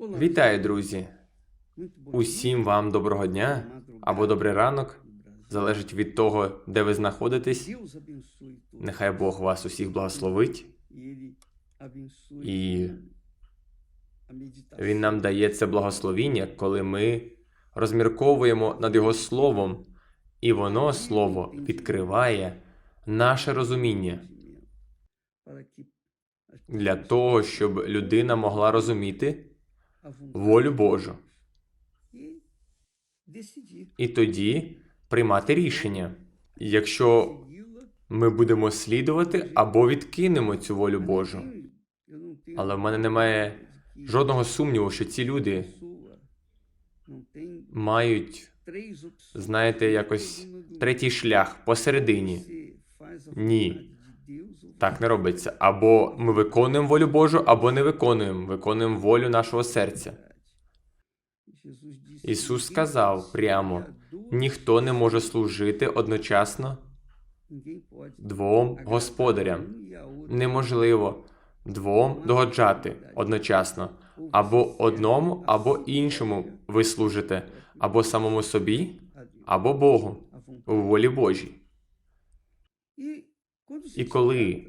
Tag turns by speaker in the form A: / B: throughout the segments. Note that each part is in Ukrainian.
A: Вітаю, друзі! Усім вам доброго дня або добрий ранок. Залежить від того, де ви знаходитесь. Нехай Бог вас усіх благословить, і Він нам дає це благословіння, коли ми розмірковуємо над Його Словом, і воно, Слово, відкриває наше розуміння. Для того, щоб людина могла розуміти волю Божу. І тоді приймати рішення, якщо ми будемо слідувати або відкинемо цю волю Божу. Але в мене немає жодного сумніву, що ці люди мають, знаєте, якось третій шлях посередині. Ні. Так не робиться. Або ми виконуємо волю Божу, або не виконуємо, виконуємо волю нашого серця. Ісус сказав прямо: ніхто не може служити одночасно двом господарям. Неможливо двом догоджати одночасно. Або одному, або іншому ви служите, або самому собі, або Богу у волі Божій.
B: І коли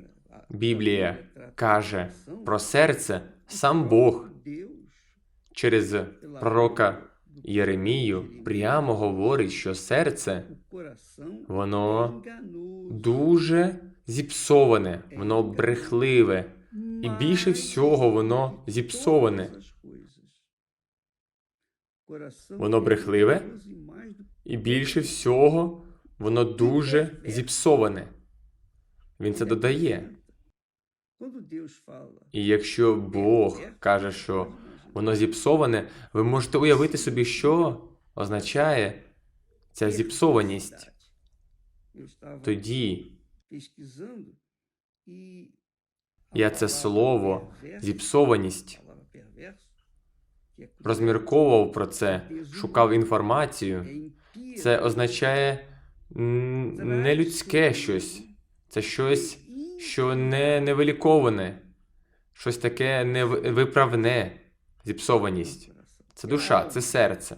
A: Біблія каже про серце, сам Бог через пророка Єремію прямо говорить, що серце
B: воно
A: дуже зіпсоване, воно брехливе, і більше всього воно зіпсоване.
B: Воно брехливе
A: І більше всього воно дуже зіпсоване. Він це додає. І якщо Бог каже, що воно зіпсоване, ви можете уявити собі, що означає ця зіпсованість. Тоді
B: я це слово
A: зіпсованість розмірковував про це, шукав інформацію. Це означає м, не людське щось, це щось, що не невиліковане, щось таке невиправне, зіпсованість. Це душа, це серце.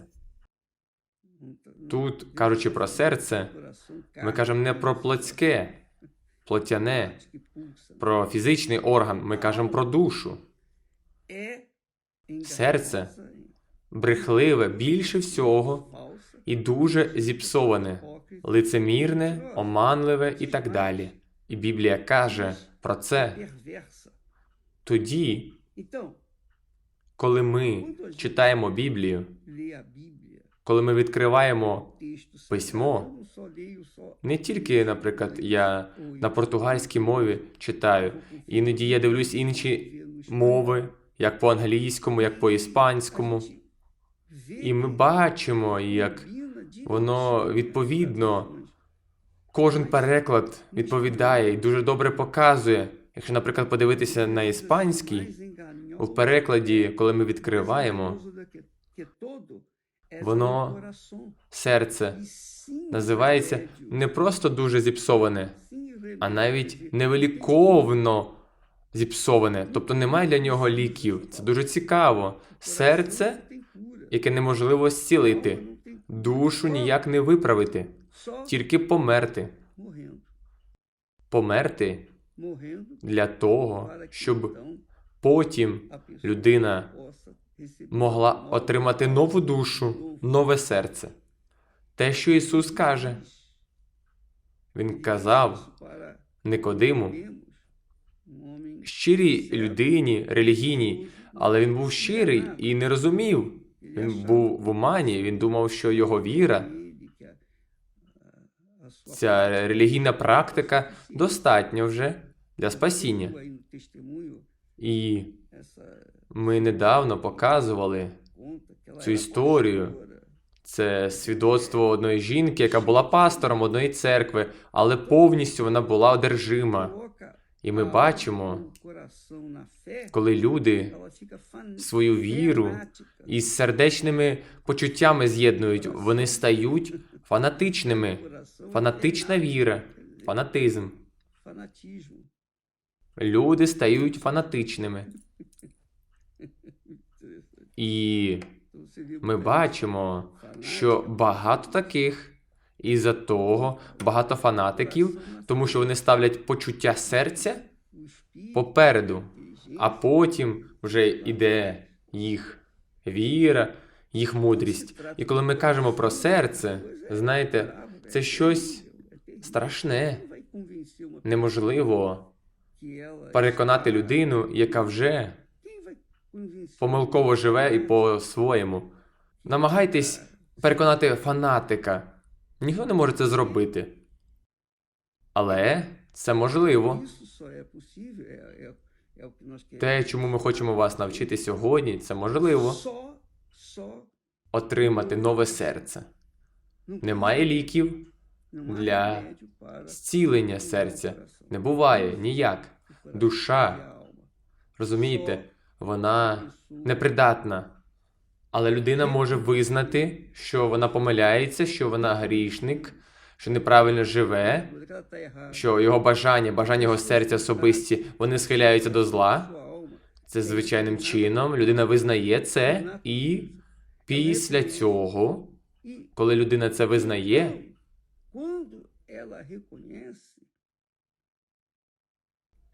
A: Тут, кажучи про серце, Ми кажемо не про плотське, плотяне, про фізичний орган, ми кажемо про душу.
B: серце
A: Брехливе більше всього і дуже зіпсоване, лицемірне, оманливе і так далі. І Біблія каже про це. Тоді, коли ми читаємо Біблію, коли ми відкриваємо
B: письмо,
A: не тільки, наприклад, я на португальській мові читаю, іноді я дивлюсь інші мови, як по англійському, як по іспанському, і ми бачимо, як воно відповідно, кожен переклад відповідає і дуже добре показує. Якщо, наприклад, подивитися на іспанський, у перекладі, коли ми відкриваємо,
B: воно
A: серце називається не просто дуже зіпсоване, а навіть невиліковно зіпсоване. Тобто немає для нього ліків. Це дуже цікаво. Серце, яке неможливо зцілити, душу ніяк не виправити, тільки померти. Померти для того, щоб потім людина могла отримати нову душу, нове серце. Те, що Ісус каже, Він казав Никодиму, щирій людині, релігійній, але він був щирий і не розумів. Він був в омані, він думав, що його віра, ця релігійна практика достатньо вже для спасіння. І ми недавно показували цю історію. Це свідоцтво одної жінки, яка була пастором одної церкви, але повністю вона була одержима. І ми бачимо, коли люди свою віру із сердечними почуттями з'єднують, вони стають фанатичними. Фанатична віра, фанатизм. Люди стають фанатичними. І ми бачимо, що багато таких, і за того багато фанатиків, тому що вони ставлять почуття серця попереду, а потім вже йде їх віра, їх мудрість. І коли ми кажемо про серце, знаєте, це щось страшне, неможливо переконати людину, яка вже помилково живе і по-своєму. Намагайтесь переконати фанатика. Ніхто не може це зробити. Але це можливо. Те, чому ми хочемо вас навчити сьогодні, це можливо отримати нове серце. Немає ліків, для зцілення серця. Не буває ніяк. Душа, розумієте, вона непридатна. Але людина може визнати, що вона помиляється, що вона грішник, що неправильно живе, що його бажання, бажання його серця особисті, вони схиляються до зла. Це звичайним чином. Людина визнає це, і після цього, коли людина це визнає,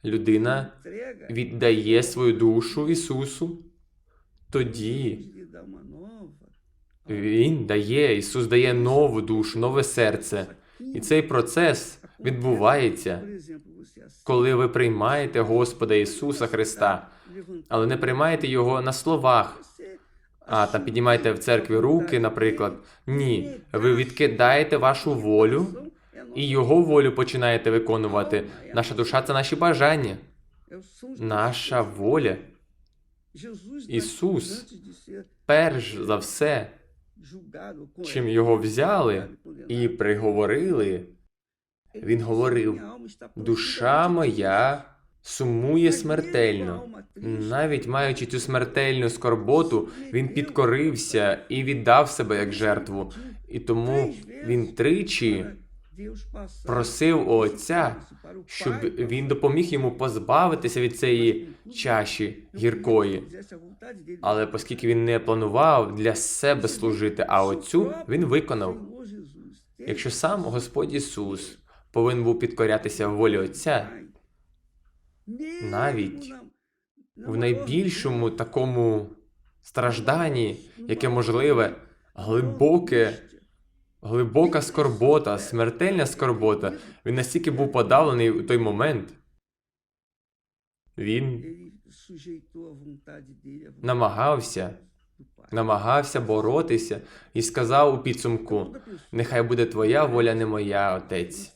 A: людина віддає свою душу Ісусу, тоді Він дає, Ісус дає нову душу, нове серце. І цей процес відбувається, коли ви приймаєте Господа Ісуса Христа, але не приймаєте Його на словах. А там піднімаєте в церкві руки, наприклад. Ні, ви відкидаєте вашу волю і Його волю починаєте виконувати. Наша душа це наші бажання, наша воля. Ісус, перш за все, чим його взяли і приговорили, він говорив: душа моя сумує смертельно. Навіть маючи цю смертельну скорботу, він підкорився і віддав себе як жертву. І тому він тричі просив у Отця, щоб він допоміг йому позбавитися від цієї чаші гіркої. Але оскільки він не планував для себе служити, а отцю він виконав. Якщо сам Господь Ісус повинен був підкорятися волі Отця, навіть в найбільшому такому стражданні, яке можливе, глибоке, глибока скорбота, смертельна скорбота, він настільки був подавлений у той момент. Він намагався, намагався боротися і сказав у підсумку: Нехай буде твоя воля, не моя, Отець.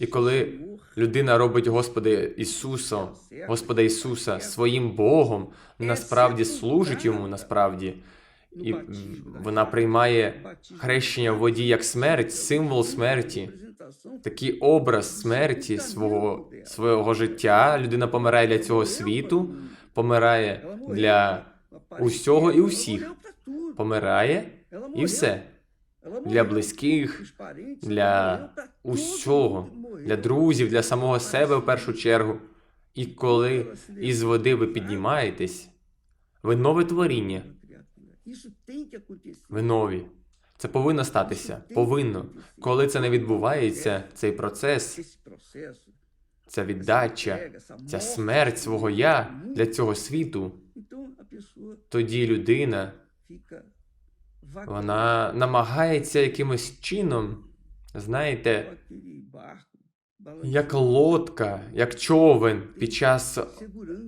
A: І коли людина робить Господа Ісуса, Господа Ісуса своїм Богом, насправді служить йому, насправді, і вона приймає хрещення в воді як смерть, символ смерті, такий образ смерті свого, свого життя. Людина помирає для цього світу, помирає для усього і усіх. Помирає і все. Для близьких, для усього, для друзів, для самого себе в першу чергу. І коли із води ви піднімаєтесь, ви нове творіння, ви нові. Це повинно статися. Повинно. Коли це не відбувається, цей процес, ця віддача, ця смерть свого я для цього світу, тоді людина вона намагається якимось чином, знаєте, як лодка, як човен під час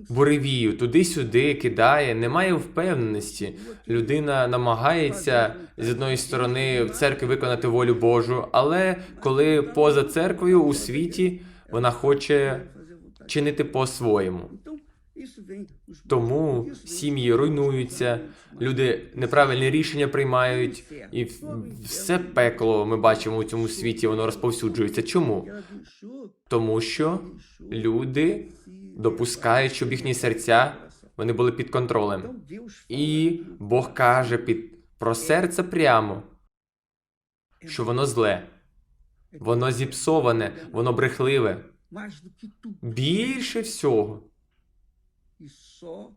A: буревію, туди-сюди кидає, немає впевненості. Людина намагається з одної сторони в церкві виконати волю Божу, але коли поза церквою у світі вона хоче чинити по-своєму. Тому сім'ї руйнуються, люди неправильні рішення приймають, і все пекло ми бачимо у цьому світі, воно розповсюджується. Чому? Тому що люди допускають, щоб їхні серця вони були під контролем. І Бог каже під про серце прямо, що воно зле, воно зіпсоване, воно брехливе. Більше всього.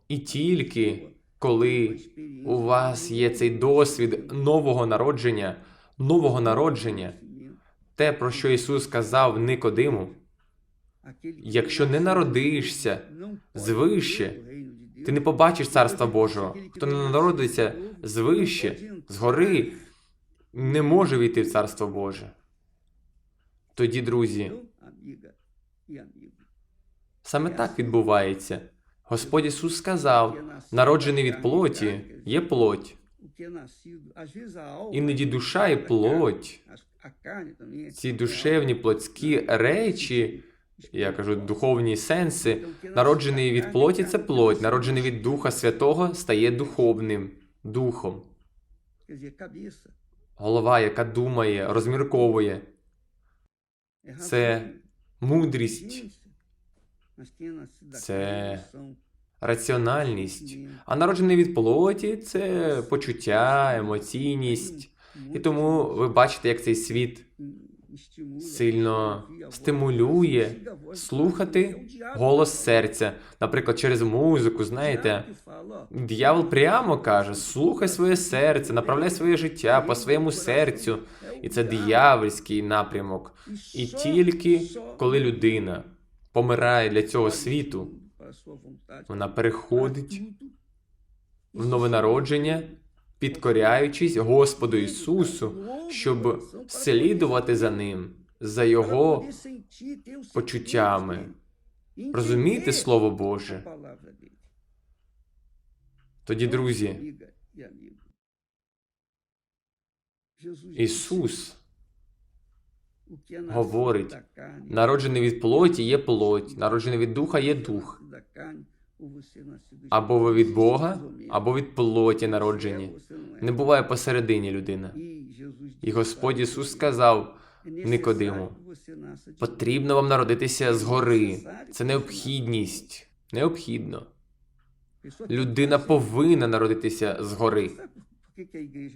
A: І тільки коли у вас є цей досвід нового народження, нового народження, те, про що Ісус сказав Никодиму,
B: якщо не народишся
A: звище, ти не побачиш Царства Божого. Хто не народиться звище, згори, не може війти в Царство Боже. Тоді, друзі, саме так відбувається. Господь Ісус сказав: народжений від плоті є плоть. Іноді душа і плоть, ці душевні плотські речі, я кажу, духовні сенси, народжений від плоті це плоть, народжений від Духа Святого стає духовним духом. Голова, яка думає, розмірковує,
B: це
A: мудрість,
B: це
A: раціональність. А народжений від плоті це почуття, емоційність. І тому ви бачите, як цей світ сильно стимулює слухати голос серця, наприклад, через музику, знаєте. Д'явол прямо каже: слухай своє серце, направляй своє життя по своєму серцю. І це диявольський напрямок. І тільки коли людина помирає для цього світу, вона переходить в нове народження, підкоряючись Господу Ісусу, щоб слідувати за ним, за Його почуттями, розуміти Слово Боже. Тоді, друзі, Ісус говорить, народжений від плоті є плоть, народжений від духа є дух. Або ви від Бога, або від плоті народжені. Не буває посередині людина. І Господь Ісус сказав Никодиму, потрібно вам народитися згори. Це необхідність. Необхідно. Людина повинна народитися згори.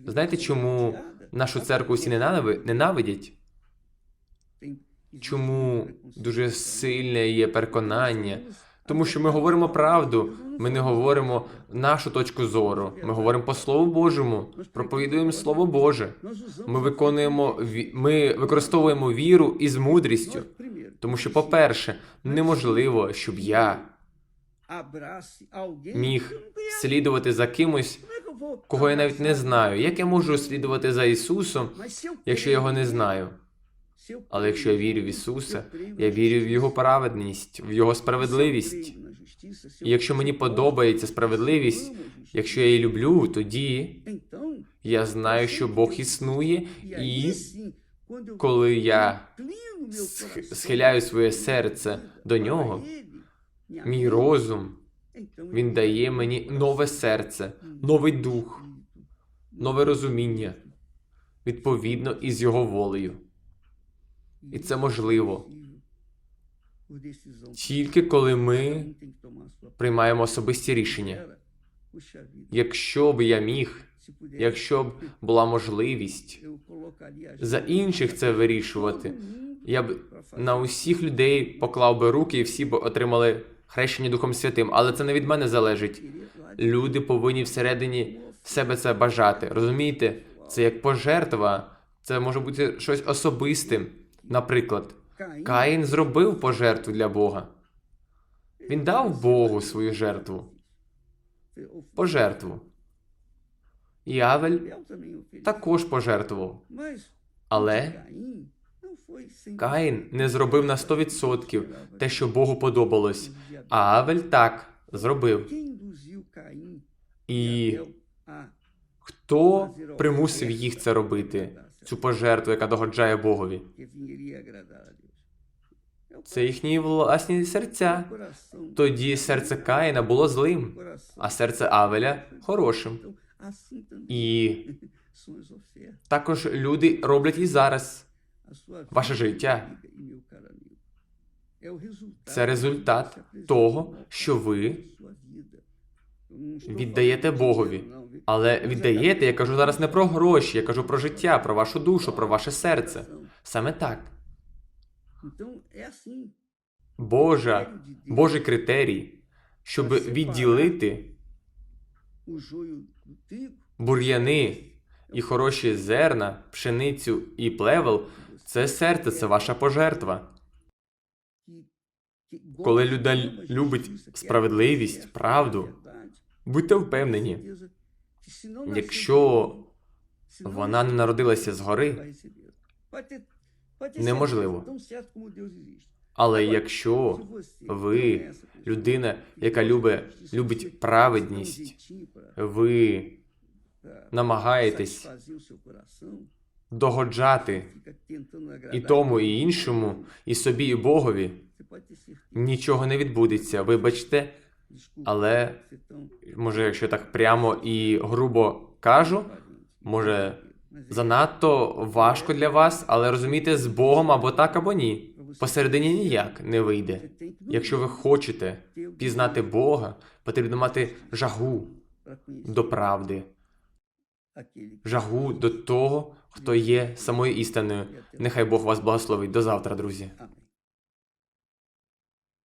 A: Знаєте, чому нашу церкву всі ненавидять? Чому дуже сильне є переконання? Тому що ми говоримо правду, ми не говоримо нашу точку зору. Ми говоримо по Слову Божому, проповідуємо Слово Боже. Ми виконуємо ми використовуємо віру із мудрістю. Тому що, по-перше, неможливо, щоб я міг слідувати за кимось, кого я навіть не знаю. Як я можу слідувати за Ісусом, якщо я його не знаю? Але якщо я вірю в Ісуса, я вірю в Його праведність, в Його справедливість. І якщо мені подобається справедливість, якщо я її люблю, тоді я знаю, що Бог існує, і коли я схиляю своє серце до нього, мій розум, він дає мені нове серце, новий дух, нове розуміння, відповідно із його волею. І це можливо тільки коли ми приймаємо особисті рішення. Якщо б я міг, якщо б була можливість за інших це вирішувати, я б на усіх людей поклав би руки і всі б отримали хрещення Духом Святим. Але це не від мене залежить. Люди повинні всередині себе це бажати. Розумієте? Це як пожертва, це може бути щось особистим. Наприклад, Каїн зробив пожертву для Бога. Він дав Богу свою жертву, пожертву. І Авель також пожертвував. Але Каїн не зробив на 100% те, що Богу подобалось, а Авель так зробив. І хто примусив їх це робити? Цю пожертву, яка догоджає Богові. Це їхні власні серця. Тоді серце Каїна було злим, а серце Авеля хорошим. І також люди роблять і зараз.
B: Ваше життя
A: Це результат того, що ви віддаєте Богові. Але віддаєте, я кажу зараз не про гроші, я кажу про життя, про вашу душу, про ваше серце. Саме так. Божа, Божий критерій, щоб відділити бур'яни і хороші зерна, пшеницю і плевел це серце, це ваша пожертва.
B: Коли людина любить справедливість, правду,
A: Будьте впевнені, якщо вона не народилася згори, неможливо. але якщо ви людина, яка любить, любить праведність, ви намагаєтесь догоджати і тому, і іншому, і собі, і Богові, нічого не відбудеться. Вибачте, але може, якщо так прямо і грубо кажу, може занадто важко для вас, але розумієте, з Богом або так, або ні. Посередині ніяк не вийде. Якщо ви хочете пізнати Бога, потрібно мати жагу до правди, жагу до того, хто є самою істиною. Нехай Бог вас благословить. До завтра, друзі.